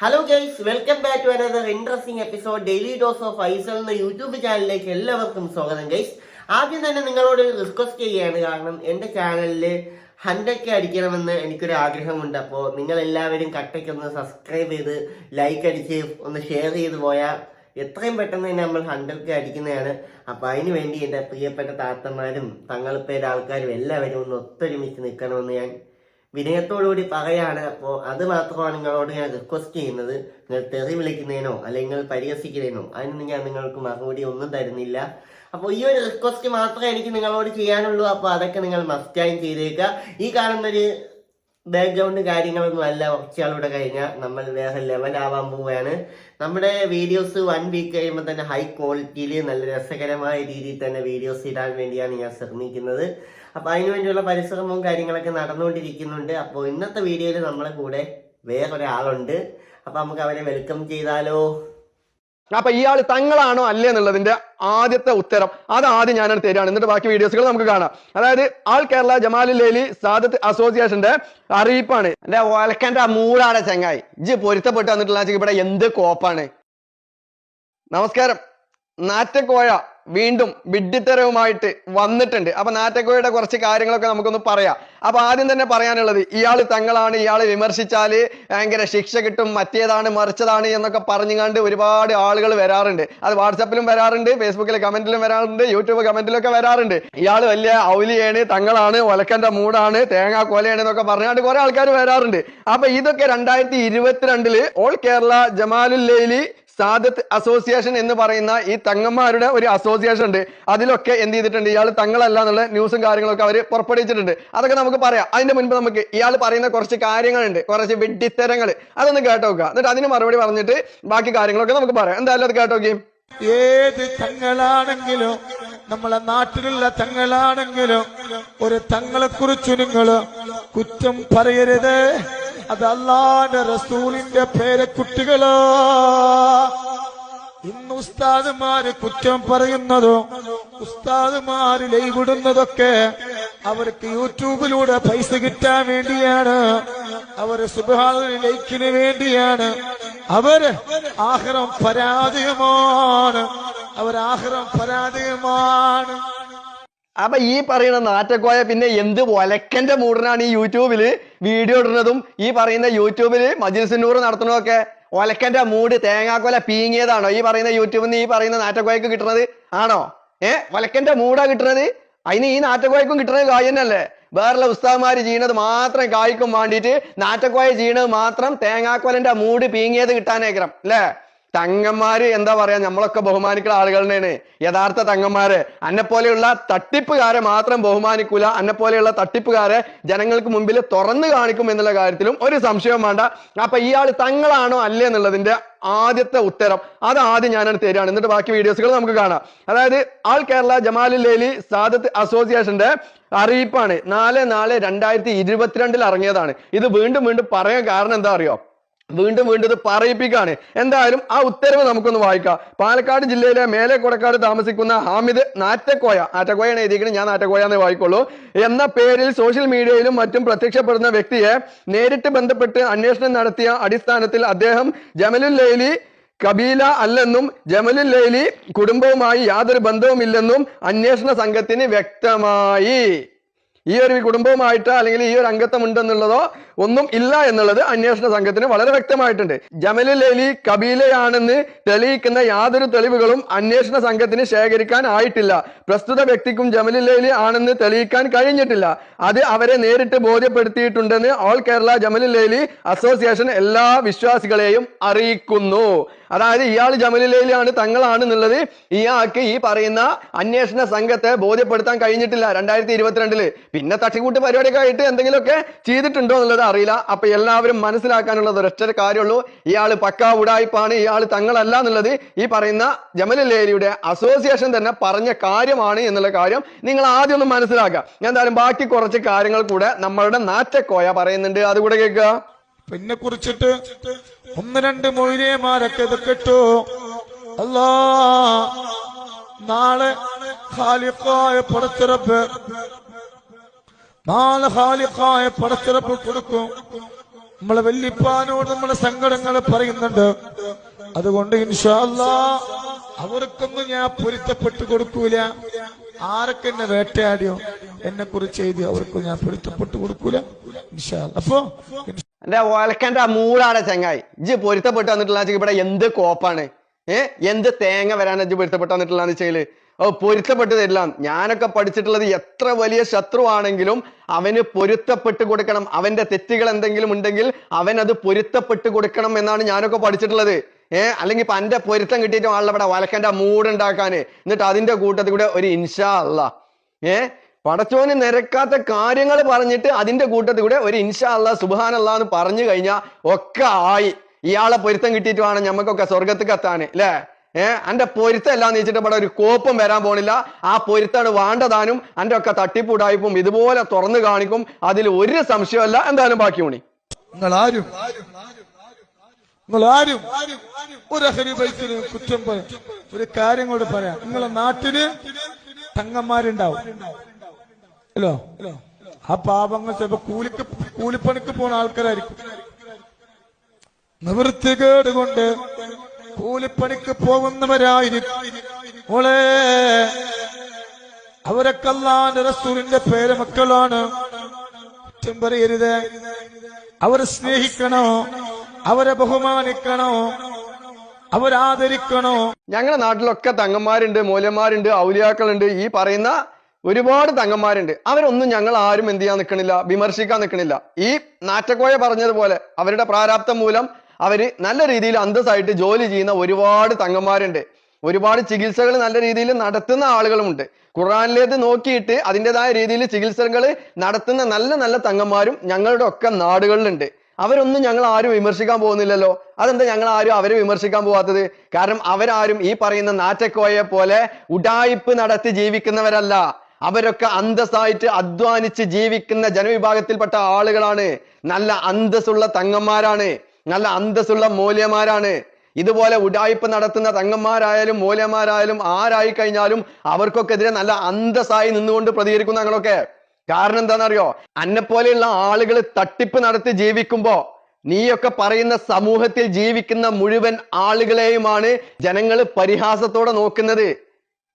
Hello guys welcome back to another interesting episode daily dose of ഐസൽ എന്ന YouTube ചാനലിലേക്ക് എല്ലാവർക്കും സ്വാഗതം ഗൈസ് ആദ്യം തന്നെ നിങ്ങളോട് റിക്വസ്റ്റ് ചെയ്യുകയാണ്. കാരണം എന്റെ ചാനലിൽ ഹൺഡ്രഡ് അടിക്കണമെന്ന് എനിക്കൊരു ആഗ്രഹമുണ്ട്. അപ്പോൾ നിങ്ങൾ എല്ലാവരും കട്ടയ്ക്ക് ഒന്ന് സബ്സ്ക്രൈബ് ചെയ്ത് ലൈക്ക് അടിച്ച് ഒന്ന് ഷെയർ ചെയ്ത് പോയാൽ എത്രയും പെട്ടെന്ന് തന്നെ നമ്മൾ ഹൺഡ്രഡ് അടിക്കുന്നതാണ്. അപ്പോൾ അതിന് വേണ്ടി എന്റെ പ്രിയപ്പെട്ട താത്തമാരും പേര് ആൾക്കാരും എല്ലാവരും ഒന്ന് ഒത്തൊരുമിച്ച് നിൽക്കണമെന്ന് ഞാൻ വിനയത്തോടുകൂടി പറയാണ് അപ്പോൾ അത് മാത്രമാണ് നിങ്ങളോട് ഞാൻ റിക്വസ്റ്റ് ചെയ്യുന്നത്. നിങ്ങൾ തെറി വിളിക്കുന്നതിനോ അല്ലെങ്കിൽ നിങ്ങൾ പരിഹസിക്കുന്നതിനോ അതിനൊന്നും ഞാൻ നിങ്ങൾക്ക് മറുപടി ഒന്നും തരുന്നില്ല. അപ്പോൾ ഈ ഒരു റിക്വസ്റ്റ് മാത്രമേ എനിക്ക് നിങ്ങളോട് ചെയ്യാനുള്ളൂ. അപ്പോൾ അതൊക്കെ നിങ്ങൾ മസ്റ്റായും ചെയ്തേക്കുക. ഈ കാണുന്നൊരു ബാക്ക്ഗ്രൗണ്ട് കാര്യങ്ങളൊന്നും അല്ല കുറച്ചാളൂടെ കഴിഞ്ഞാൽ നമ്മൾ വേറെ ലെവലാവാൻ പോവുകയാണ്. നമ്മുടെ വീഡിയോസ് വൺ വീക്ക് കഴിയുമ്പോൾ തന്നെ ഹൈ ക്വാളിറ്റിയിൽ നല്ല രസകരമായ രീതിയിൽ തന്നെ വീഡിയോസ് ഇടാൻ വേണ്ടിയാണ് ഞാൻ ശ്രമിക്കുന്നത്. അപ്പോൾ അതിനു വേണ്ടിയുള്ള പരിശ്രമവും കാര്യങ്ങളൊക്കെ നടന്നുകൊണ്ടിരിക്കുന്നുണ്ട്. അപ്പോൾ ഇന്നത്തെ വീഡിയോയിൽ നമ്മളെ കൂടെ വേറൊരാളുണ്ട്. അപ്പോൾ നമുക്ക് അവരെ വെൽക്കം ചെയ്താലോ? അപ്പൊ ഇയാൾ തങ്ങളാണോ അല്ലേ എന്നുള്ളതിന്റെ ആദ്യത്തെ ഉത്തരം. അത് ആദ്യം ഞാനാണ് തരികയാണ്. എന്നിട്ട് ബാക്കി വീഡിയോസുകൾ നമുക്ക് കാണാം. അതായത് ആൾ കേരള ജമാലിലേലി സാദത്ത് അസോസിയേഷന്റെ അറിയിപ്പാണ്. എന്റെ ഒലക്കന്റെ ആ മൂടാടെ ചങ്ങായി. ഇജ്ജ് പൊരുത്തപ്പെട്ട് വന്നിട്ടുള്ള ഇവിടെ എന്ത് കോപ്പാണ്? നമസ്കാരം. നാറ്റക്കോയ. വീണ്ടും വിഡ്ഢിത്തരവുമായിട്ട് വന്നിട്ടുണ്ട്. അപ്പൊ നാറ്റക്കോയുടെ കുറച്ച് കാര്യങ്ങളൊക്കെ നമുക്കൊന്ന് പറയാം. അപ്പൊ ആദ്യം തന്നെ പറയാനുള്ളത് ഇയാൾ തങ്ങളാണ് ഇയാൾ വിമർശിച്ചാൽ ഭയങ്കര ശിക്ഷ കിട്ടും മറ്റേതാണ് മറിച്ചതാണ് എന്നൊക്കെ പറഞ്ഞുകൊണ്ട് ഒരുപാട് ആളുകൾ വരാറുണ്ട്. അത് വാട്സപ്പിലും വരാറുണ്ട് ഫേസ്ബുക്കിൽ കമന്റിലും വരാറുണ്ട് യൂട്യൂബ് കമന്റിലൊക്കെ വരാറുണ്ട്. ഇയാൾ വലിയ ഔലിയാണ് തങ്ങളാണ് ഒലക്കന്റെ മൂടാണ് തേങ്ങാ കൊലയാണ് എന്നൊക്കെ പറഞ്ഞുകൊണ്ട് കുറെ ആൾക്കാർ വരാറുണ്ട്. അപ്പൊ ഇതൊക്കെ രണ്ടായിരത്തി ഇരുപത്തിരണ്ടിൽ ഓൾ കേരള ജമാലുല്ലൈലി സാദത്ത് അസോസിയേഷൻ എന്ന് പറയുന്ന ഈ തങ്ങന്മാരുടെ ഒരു അസോസിയേഷൻ ഉണ്ട്. അതിലൊക്കെ എന്ത് ചെയ്തിട്ടുണ്ട്? ഇയാൾ തങ്ങളല്ല എന്നുള്ള ന്യൂസും കാര്യങ്ങളൊക്കെ അവർ പുറപ്പെടുവിച്ചിട്ടുണ്ട്. അതൊക്കെ നമുക്ക് പറയാം. അതിന്റെ മുൻപ് നമുക്ക് ഇയാൾ പറയുന്ന കുറച്ച് കാര്യങ്ങളുണ്ട്. കുറച്ച് വെഡിത്തരങ്ങൾ അതൊന്ന് കേട്ടോക്കുക എന്നിട്ട് അതിന് മറുപടി പറഞ്ഞിട്ട് ബാക്കി കാര്യങ്ങളൊക്കെ നമുക്ക് പറയാം. എന്തായാലും അത് കേട്ടോക്കി ഏത് തങ്ങളാണെങ്കിലും നമ്മളെ നാട്ടിലുള്ള തങ്ങളാണെങ്കിലും ഒരു തങ്ങളെ കുറിച്ച് നിങ്ങൾ കുറ്റം പറയരുത്. അത് അള്ളാന്റെ റസൂലിന്റെ പേരക്കുട്ടികളോ ഇന്ന് ഉസ്താദുമാര് കുറ്റം പറയുന്നതോ ഉസ്താദുമാര് ലൈവിടുന്നതൊക്കെ അവർക്ക് യൂട്യൂബിലൂടെ പൈസ കിട്ടാൻ വേണ്ടിയാണ്. അവർ സുബാന ലൈക്കിന് വേണ്ടിയാണ്. അവർ ആഹ്റം പരാജയമാണ്. അവരാഹ്റം പരാജയമാണ്. അപ്പൊ ഈ പറയുന്ന നാറ്റക്കോയ പിന്നെ എന്ത് ഒലക്കന്റെ മൂടനാണ് ഈ യൂട്യൂബിൽ വീഡിയോ ഇടുന്നതും ഈ പറയുന്ന യൂട്യൂബിൽ മജിൽസിനൂർ നടത്തുന്നതൊക്കെ ഒലക്കന്റെ മൂട് തേങ്ങാക്കൊല പീങ്ങിയതാണോ? ഈ പറയുന്ന യൂട്യൂബിൽ നിന്ന് ഈ പറയുന്ന നാറ്റക്കോയക്ക് കിട്ടുന്നത് ആണോ? ഏ? ഒലക്കന്റെ മൂടാ കിട്ടുന്നത്? അതിന് ഈ നാറ്റക്കോയക്കും കിട്ടുന്നത് കായന്നല്ലേ? വേറെ ഉസ്താദ്മാര് ചെയ്യണത് മാത്രം കായ്ക്കും വേണ്ടിയിട്ട് നാറ്റക്കോയ ചെയ്യണത് മാത്രം തേങ്ങാക്കൊലന്റെ മൂട് പീങ്ങിയത് കിട്ടാനേക്കരം അല്ലേ? തങ്ങന്മാര് എന്താ പറയാ നമ്മളൊക്കെ ബഹുമാനിക്കുന്ന ആളുകൾ തന്നെയാണ് യഥാർത്ഥ തങ്ങന്മാര്. അന്നെ പോലെയുള്ള തട്ടിപ്പുകാരെ മാത്രം ബഹുമാനിക്കൂല. അന്നെ പോലെയുള്ള തട്ടിപ്പുകാരെ ജനങ്ങൾക്ക് മുമ്പിൽ തുറന്നു കാണിക്കും എന്നുള്ള കാര്യത്തിലും ഒരു സംശയവും വേണ്ട. അപ്പൊ ഇയാൾ തങ്ങളാണോ അല്ലേ എന്നുള്ളതിന്റെ ആദ്യത്തെ ഉത്തരം. അത് ആദ്യം ഞാനാണ് തരികയാണ്. എന്നിട്ട് ബാക്കി വീഡിയോസുകൾ നമുക്ക് കാണാം. അതായത് ആൾ കേരള ജമാലുലേലി സാദത്ത് അസോസിയേഷന്റെ അറിയിപ്പാണ്. നാല് നാല് രണ്ടായിരത്തി ഇരുപത്തിരണ്ടിൽ ഇറങ്ങിയതാണ്. ഇത് വീണ്ടും വീണ്ടും പറയാൻ കാരണം എന്താ അറിയോ? വീണ്ടും വീണ്ടും ഇത് പറയിപ്പിക്കുകയാണ്. എന്തായാലും ആ ഉത്തരവ് നമുക്കൊന്ന് വായിക്കാം. പാലക്കാട് ജില്ലയിലെ മേലെ കൊടക്കാട് താമസിക്കുന്ന ഹാമിദ് നാറ്റക്കോയ നാറ്റക്കോയാണ് എഴുതിയിരിക്കുന്നത്. ഞാൻ നാറ്റക്കോയ എന്നേ വായിക്കുള്ളൂ. എന്ന പേരിൽ സോഷ്യൽ മീഡിയയിലും മറ്റും പ്രത്യക്ഷപ്പെടുന്ന വ്യക്തിയെ നേരിട്ട് ബന്ധപ്പെട്ട് അന്വേഷണം നടത്തിയ അടിസ്ഥാനത്തിൽ അദ്ദേഹം ജമലുൽ ലൈലി കബീല അല്ലെന്നും ജമലുൽ ലൈലി കുടുംബവുമായി യാതൊരു ബന്ധവുമില്ലെന്നും അന്വേഷണ സംഘത്തിന് വ്യക്തമായി. ഈ ഒരു കുടുംബവുമായിട്ട് അല്ലെങ്കിൽ ഈ ഒരു അംഗത്വം ഉണ്ടെന്നുള്ളതോ ഒന്നും ഇല്ല എന്നുള്ളത് അന്വേഷണ സംഘത്തിന് വളരെ വ്യക്തമായിട്ടുണ്ട്. ജമലിൽ അലി കബീലയാണെന്ന് തെളിയിക്കുന്ന യാതൊരു തെളിവുകളും അന്വേഷണ സംഘത്തിന് ശേഖരിക്കാൻ ആയിട്ടില്ല. പ്രസ്തുത വ്യക്തിക്കും ജമലിൽ അലി ആണെന്ന് തെളിയിക്കാൻ കഴിഞ്ഞിട്ടില്ല. അത് അവരെ നേരിട്ട് ബോധ്യപ്പെടുത്തിയിട്ടുണ്ടെന്ന് ഓൾ കേരള ജമലിൽ അലി അസോസിയേഷൻ എല്ലാ വിശ്വാസികളെയും അറിയിക്കുന്നു. അതായത് ഇയാൾ ജമലുലയിലാണ് തങ്ങളാണ് എന്നുള്ളത് ഇയാൾക്ക് ഈ പറയുന്ന അന്വേഷണ സംഘത്തെ ബോധ്യപ്പെടുത്താൻ കഴിഞ്ഞിട്ടില്ല. രണ്ടായിരത്തി ഇരുപത്തിരണ്ടിൽ. പിന്നെ തട്ടിക്കൂട്ട് പരിപാടിയൊക്കെ ആയിട്ട് എന്തെങ്കിലുമൊക്കെ ചെയ്തിട്ടുണ്ടോ എന്നുള്ളത് അറിയില്ല. അപ്പൊ എല്ലാവരും മനസ്സിലാക്കാനുള്ളത് ഒരൊറ്റ കാര്യമുള്ളൂ. ഇയാൾ പക്കാ ഉടായ്പാണ് ഇയാൾ തങ്ങളല്ല എന്നുള്ളത് ഈ പറയുന്ന ജമലല്ലേരിയുടെ അസോസിയേഷൻ തന്നെ പറഞ്ഞ കാര്യമാണ് എന്നുള്ള കാര്യം നിങ്ങൾ ആദ്യം ഒന്ന് മനസ്സിലാക്കുക. ഞാൻ എന്തായാലും ബാക്കി കുറച്ച് കാര്യങ്ങൾ കൂടെ നമ്മളുടെ നാറ്റക്കോയ പറയുന്നുണ്ട്. അതുകൂടെ കേൾക്കുക. പിന്നെ കുറിച്ചിട്ട് ഒന്ന് രണ്ട് മൊയിലേമാരൊക്കെ ഇത് കിട്ടു. അല്ലാ നാളെ ഖാലിഖായ പടച്ചിറപ്പ് നാളെ ഹാലിക്കായ പടച്ചിറപ്പ് കൊടുക്കും. നമ്മളെ വല്യപ്പാനോട് നമ്മളെ സങ്കടങ്ങൾ പറയുന്നുണ്ട്. അതുകൊണ്ട് ഇൻഷാല്ല അവർക്കൊന്നും ഞാൻ പൊരുത്തപ്പെട്ടു കൊടുക്കൂല. ആരൊക്കെ എന്നെ വേട്ടയാടിയോ? എന്നെ കുറിച്ച് എഴുതി അവർക്ക് ഞാൻ പൊരുത്തപ്പെട്ടു കൊടുക്കൂല. ഇൻഷാ അപ്പോ എന്റെ ഓലക്കന്റെ മൂടാണ് ചങ്ങായി. ഇജ്ജ് പൊരുത്തപ്പെട്ട് വന്നിട്ടുള്ള ഇവിടെ എന്ത് കോപ്പാണ്? ഏഹ് എന്ത് തേങ്ങ വരാൻ ഇജ്ജ് പൊരുത്തപ്പെട്ട് വന്നിട്ടുള്ള വെച്ചാൽ ഓ പൊരുത്തപ്പെട്ട് എല്ലാം ഞാനൊക്കെ പഠിച്ചിട്ടുള്ളത് എത്ര വലിയ ശത്രുവാണെങ്കിലും അവന് പൊരുത്തപ്പെട്ട് കൊടുക്കണം. അവന്റെ തെറ്റുകൾ എന്തെങ്കിലും ഉണ്ടെങ്കിൽ അവൻ അത് പൊരുത്തപ്പെട്ട് കൊടുക്കണം എന്നാണ് ഞാനൊക്കെ പഠിച്ചിട്ടുള്ളത്. ഏ അല്ലെങ്കിൽ ഇപ്പൊ എന്റെ പൊരുത്തം കിട്ടിയിട്ട് ആളുടെ ഇവിടെ വലക്കന്റെ മൂടുണ്ടാക്കാന് എന്നിട്ട് അതിന്റെ കൂട്ടത്തിൽ കൂടെ ഒരു ഇൻഷാ അല്ല ഏ പടച്ചോന് നിരക്കാത്ത കാര്യങ്ങൾ പറഞ്ഞിട്ട് അതിന്റെ കൂട്ടത്തിൽ കൂടെ ഒരു ഇൻഷാ അല്ല സുബാൻ അല്ലാ എന്ന് പറഞ്ഞു കഴിഞ്ഞാൽ ഒക്കെ ആയി. ഇയാളെ പൊരുത്തം കിട്ടിയിട്ട് വേണം ഞമ്മക്കൊക്കെ സ്വർഗത്തിൽ കത്താന് അല്ലേ? ഏഹ് അന്റെ പൊരുത്തം എല്ലാം വെച്ചിട്ട് ഇവിടെ ഒരു കോപ്പം വരാൻ പോണില്ല. ആ പൊരുത്താണ് വേണ്ടതാനും അന്റെ ഒക്കെ തട്ടിപ്പുടായ്പും ഇതുപോലെ തുറന്നു കാണിക്കും. അതിൽ ഒരു സംശയമല്ല. എന്തായാലും ബാക്കി മണി നിങ്ങൾ ആരും നിങ്ങൾ ആരും ഒരു അഹരി ബൈത്തിന് കുറ്റം പറയാം. ഒരു കാര്യം കൂടെ പറയാം. നിങ്ങളെ നാട്ടിൽ തങ്ങന്മാരുണ്ടാവും. അല്ലോ ആ പാപങ്ങൾ ചിലപ്പോ കൂലിക്ക് കൂലിപ്പണിക്ക് പോണ ആൾക്കാരായിരിക്കും. നിവൃത്തികേട് കൊണ്ട് കൂലിപ്പണിക്ക് പോകുന്നവരായിരിക്കും അവരൊക്കെ അല്ലാന്റെ റസൂലിന്റെ പേര് മക്കളാണ്. കുറ്റം പറയരുത്. അവരെ സ്നേഹിക്കണോ? അവരെ ബഹുമാനിക്കണോ? അവരാദരിക്കണോ? ഞങ്ങളുടെ നാട്ടിലൊക്കെ തങ്ങന്മാരുണ്ട് മൂല്യന്മാരുണ്ട് ഔലിയാക്കളുണ്ട്. ഈ പറയുന്ന ഒരുപാട് തങ്ങന്മാരുണ്ട്. അവരൊന്നും ഞങ്ങൾ ആരും എന്ത് ചെയ്യാൻ നിൽക്കണില്ല വിമർശിക്കാൻ നിൽക്കണില്ല. ഈ നാറ്റക്കോയ പറഞ്ഞതുപോലെ അവരുടെ പ്രാരാബ്ദം മൂലം അവർ നല്ല രീതിയിൽ അന്തസ്സായിട്ട് ജോലി ചെയ്യുന്ന ഒരുപാട് തങ്ങന്മാരുണ്ട്. ഒരുപാട് ചികിത്സകൾ നല്ല രീതിയിൽ നടത്തുന്ന ആളുകളുമുണ്ട്. ഖുറാനിലേത് നോക്കിയിട്ട് അതിന്റെതായ രീതിയിൽ ചികിത്സകൾ നടത്തുന്ന നല്ല നല്ല തങ്ങന്മാരും ഞങ്ങളുടെ ഒക്കെ നാടുകളിലുണ്ട്. അവരൊന്നും ഞങ്ങൾ ആരും വിമർശിക്കാൻ പോകുന്നില്ലല്ലോ. അതെന്താ ഞങ്ങൾ ആരും അവരെ വിമർശിക്കാൻ പോവാത്തത്? കാരണം അവരാരും ഈ പറയുന്ന നാറ്റക്കോയെ പോലെ ഉഡായിപ്പ് നടത്തി ജീവിക്കുന്നവരല്ല. അവരൊക്കെ അന്തസ്സായിട്ട് അധ്വാനിച്ച് ജീവിക്കുന്ന ജനവിഭാഗത്തിൽപ്പെട്ട ആളുകളാണ്. നല്ല അന്തസ്സുള്ള തങ്ങന്മാരാണ്. നല്ല അന്തസ്സുള്ള മൂല്യമാരാണ് ഇതുപോലെ ഉഡായിപ്പ് നടത്തുന്ന തങ്ങന്മാരായാലും മൂല്യമാരായാലും ആരായി കഴിഞ്ഞാലും അവർക്കൊക്കെതിരെ നല്ല അന്തസ്സായി നിന്നുകൊണ്ട് പ്രതികരിക്കുന്ന ഞങ്ങളൊക്കെ. കാരണം എന്താണെന്നറിയോ? അന്നെ പോലെയുള്ള ആളുകൾ തട്ടിപ്പ് നടത്തി ജീവിക്കുമ്പോ നീയൊക്കെ പറയുന്ന സമൂഹത്തിൽ ജീവിക്കുന്ന മുഴുവൻ ആളുകളെയുമാണ് ജനങ്ങൾ പരിഹാസത്തോടെ നോക്കുന്നത്.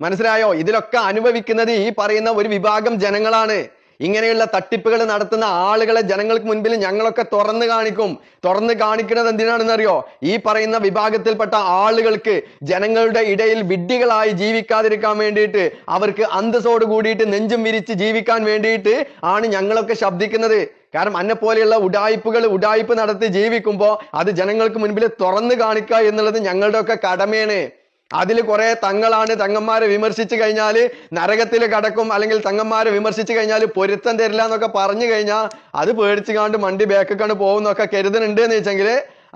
മനസ്സിലായോ? ഇതിലൊക്കെ അനുഭവിക്കുന്നത് ഈ പറയുന്ന ഒരു വിഭാഗം ജനങ്ങളാണ്. ഇങ്ങനെയുള്ള തട്ടിപ്പുകൾ നടത്തുന്ന ആളുകളെ ജനങ്ങൾക്ക് മുൻപിൽ ഞങ്ങളൊക്കെ തുറന്നു കാണിക്കും. തുറന്നു കാണിക്കുന്നത് എന്തിനാണെന്ന് അറിയോ ഈ പറയുന്ന വിഭാഗത്തിൽപ്പെട്ട ആളുകൾക്ക് ജനങ്ങളുടെ ഇടയിൽ വിഡ്ഢികളായി ജീവിക്കാതിരിക്കാൻ വേണ്ടിയിട്ട് അവർക്ക് അന്തസ്സോട് കൂടിയിട്ട് നെഞ്ചും വിരിച്ച് ജീവിക്കാൻ വേണ്ടിയിട്ട് ആണ് ഞങ്ങളൊക്കെ ശബ്ദിക്കുന്നത്. കാരണം അന്നെ പോലെയുള്ള ഉടായ്പകൾ ഉടായ്പ നടത്തി ജീവിക്കുമ്പോൾ അത് ജനങ്ങൾക്ക് മുൻപിൽ തുറന്നു കാണിക്കുക എന്നുള്ളത് ഞങ്ങളുടെ ഒക്കെ കടമയാണ്. അതിൽ കുറെ തങ്ങളാണ് തങ്ങന്മാരെ വിമർശിച്ചു കഴിഞ്ഞാൽ നരകത്തിൽ കടക്കും അല്ലെങ്കിൽ തങ്ങന്മാരെ വിമർശിച്ചു കഴിഞ്ഞാൽ പൊരുത്തം തരില്ല എന്നൊക്കെ പറഞ്ഞു കഴിഞ്ഞാൽ അത് പേടിച്ചു കാണ്ട് മണ്ടി ബാക്കൊക്കെയാണ് പോകുന്നൊക്കെ കരുതുന്നുണ്ട് എന്ന് വെച്ചെങ്കിൽ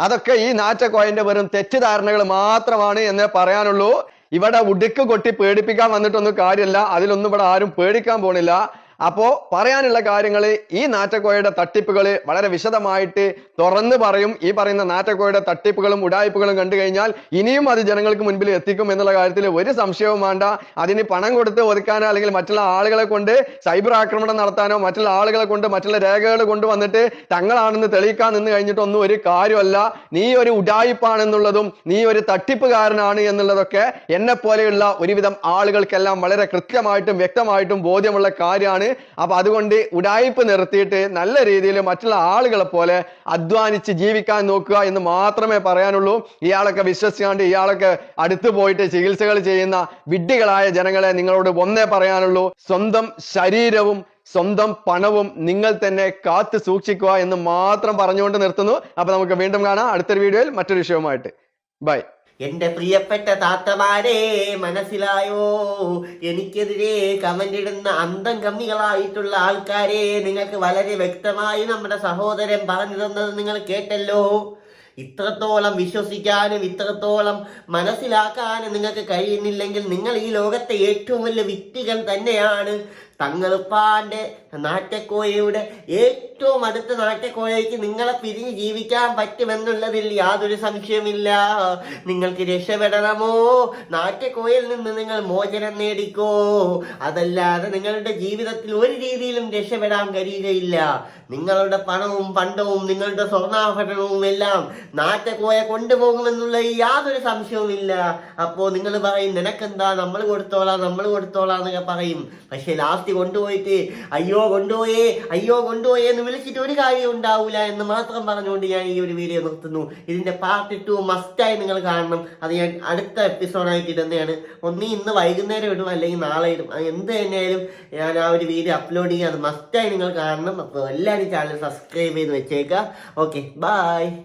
അതൊക്കെ ഈ നാറ്റക്കോയന്റെ വെറും തെറ്റിദ്ധാരണകൾ മാത്രമാണ് എന്നേ പറയാനുള്ളൂ. ഇവിടെ ഉടുക്ക് കൊട്ടി പേടിപ്പിക്കാൻ വന്നിട്ടൊന്നും കാര്യമില്ല അതിലൊന്നും ഇവിടെ ആരും പേടിക്കാൻ പോണില്ല. അപ്പോ പറയാനുള്ള കാര്യങ്ങൾ ഈ നാറ്റക്കോയയുടെ തട്ടിപ്പുകൾ വളരെ വിശദമായിട്ട് തുറന്ന് പറയും. ഈ പറയുന്ന നാറ്റക്കോയയുടെ തട്ടിപ്പുകളും ഉടായ്പകളും കണ്ടു കഴിഞ്ഞാൽ ഇനിയും അത് ജനങ്ങൾക്ക് മുൻപിൽ എത്തിക്കും എന്നുള്ള കാര്യത്തിൽ ഒരു സംശയവും വേണ്ട. അതിന് പണം കൊടുത്ത് ഒതുക്കാനോ അല്ലെങ്കിൽ മറ്റുള്ള ആളുകളെ കൊണ്ട് സൈബർ ആക്രമണം നടത്താനോ മറ്റുള്ള ആളുകളെ കൊണ്ട് മറ്റുള്ള രേഖകൾ കൊണ്ടുവന്നിട്ട് തങ്ങളാണെന്ന് തെളിയിക്കാൻ നിന്ന് കഴിഞ്ഞിട്ടൊന്നും ഒരു കാര്യമല്ല. നീ ഒരു ഉടായിപ്പാണെന്നുള്ളതും നീ ഒരു തട്ടിപ്പുകാരനാണ് എന്നുള്ളതൊക്കെ എന്നെ പോലെയുള്ള ഒരുവിധം ആളുകൾക്കെല്ലാം വളരെ കൃത്യമായിട്ടും വ്യക്തമായിട്ടും ബോധ്യമുള്ള കാര്യമാണ്. അപ്പൊ അതുകൊണ്ട് ഉടായ്പ നിർത്തിയിട്ട് നല്ല രീതിയിൽ മറ്റുള്ള ആളുകളെ പോലെ അധ്വാനിച്ച് ജീവിക്കാൻ നോക്കുക എന്ന് മാത്രമേ പറയാനുള്ളൂ. ഇയാളൊക്കെ വിശ്വസിക്കാണ്ട് ഇയാളൊക്കെ അടുത്തു പോയിട്ട് ചികിത്സകൾ ചെയ്യുന്ന വിഡ്ഢികളായ ജനങ്ങളെ നിങ്ങളോട് ഒന്നേ പറയാനുള്ളൂ. സ്വന്തം ശരീരവും സ്വന്തം പണവും നിങ്ങൾ തന്നെ കാത്തു സൂക്ഷിക്കുക എന്ന് മാത്രം പറഞ്ഞുകൊണ്ട് നിർത്തുന്നു. അപ്പൊ നമുക്ക് വീണ്ടും കാണാം. അടുത്തൊരു വീഡിയോയിൽ മറ്റൊരു വിഷയവുമായിട്ട്. ബൈ. എന്റെ പ്രിയപ്പെട്ട താത്തമാരെ മനസ്സിലായോ? എനിക്കെതിരെ കമന്റ് ഇടുന്ന അന്തം കമ്മികളായിട്ടുള്ള ആൾക്കാരെ നിങ്ങൾക്ക് വളരെ വ്യക്തമായി നമ്മുടെ സഹോദരൻ പറഞ്ഞു തന്നത് നിങ്ങൾ കേട്ടല്ലോ. ഇത്രത്തോളം വിശ്വസിക്കാനും ഇത്രത്തോളം മനസ്സിലാക്കാനും നിങ്ങൾക്ക് കഴിയുന്നില്ലെങ്കിൽ നിങ്ങൾ ഈ ലോകത്തെ ഏറ്റവും വലിയ വ്യക്തികൾ തന്നെയാണ്. തങ്ങളുപ്പാന്റെ നാറ്റക്കോയയുടെ ഏറ്റവും അടുത്ത നാറ്റക്കോയയ്ക്ക് നിങ്ങളെ പിരിഞ്ഞ് ജീവിക്കാൻ പറ്റുമെന്നുള്ളതിൽ യാതൊരു സംശയമില്ല നിങ്ങൾക്ക് രക്ഷപ്പെടണമോ? നാറ്റക്കോയിൽ നിന്ന് നിങ്ങൾ മോചനം നേടിക്കോ? അതല്ലാതെ നിങ്ങളുടെ ജീവിതത്തിൽ ഒരു രീതിയിലും രക്ഷപ്പെടാൻ കഴിയുകയില്ല. നിങ്ങളുടെ പണവും പണ്ടവും നിങ്ങളുടെ സ്വർണാഭരണവും എല്ലാം നാറ്റക്കോയ കൊണ്ടുപോകുമെന്നുള്ള യാതൊരു സംശയവുമില്ല. അപ്പോ നിങ്ങൾ പറയും നിനക്കെന്താ? നമ്മൾ കൊടുത്തോളാം നമ്മൾ കൊടുത്തോളാം എന്നൊക്കെ പറയും. പക്ഷെ ലാസ്റ്റ് കൊണ്ടുപോയിട്ട് അയ്യോ കൊണ്ടുപോയേ അയ്യോ കൊണ്ടുപോയേ എന്ന് വിളിച്ചിട്ട് ഒരു കാര്യം ഉണ്ടാവൂല എന്ന് മാത്രം പറഞ്ഞുകൊണ്ട് ഞാൻ ഈ ഒരു വീഡിയോ നിർത്തുന്നു. ഇതിന്റെ പാർട്ട് ടു മസ്റ്റായി നിങ്ങൾ കാണണം. അത് ഞാൻ അടുത്ത എപ്പിസോഡായിട്ട് ഇടുന്നതാണ് ഒന്നീ ഇന്ന് വൈകുന്നേരം ഇടും അല്ലെങ്കിൽ നാളെ ഇടും. എന്ത് തന്നെയായാലും ഞാൻ ആ ഒരു വീഡിയോ അപ്ലോഡ് ചെയ്യുക അത് മസ്റ്റായി നിങ്ങൾ കാണണം. അപ്പോൾ എല്ലാവരും ചാനൽ സബ്സ്ക്രൈബ് ചെയ്ത് വെച്ചേക്കുക. Okay bye